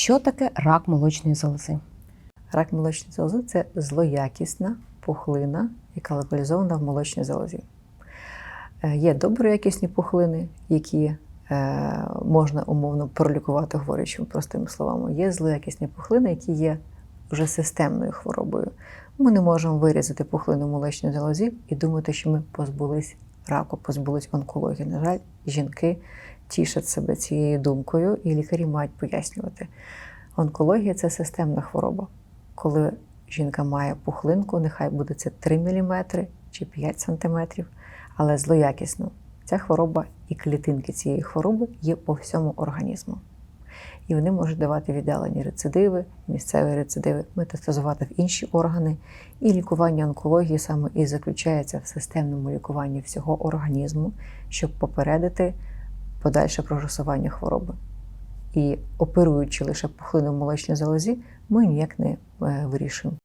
Що таке рак молочної залози? Рак молочної залози це злоякісна пухлина, яка локалізована в молочній залозі. Е, Є доброякісні пухлини, які е, можна умовно пролікувати, говорячи простими словами. Є злоякісні пухлини, які є вже системною хворобою. Ми не можемо вирізати пухлину в молочній залозі і думати, що ми позбулись раку, позбулись онкології. На жаль, жінки тішать себе цією думкою, і лікарі мають пояснювати. Онкологія це системна хвороба. Коли жінка має пухлинку, нехай буде це 3 мм чи 5 см, але злоякісно. Ця хвороба і клітинки цієї хвороби є по всьому організму. І вони можуть давати віддалені рецидиви, місцеві рецидиви, метастазувати в інші органи. І лікування онкології саме і заключається в системному лікуванні всього організму, щоб попередити подальше прогресування хвороби. І оперуючи лише пухлину молочній залозі, ми ніяк не е, вирішуємо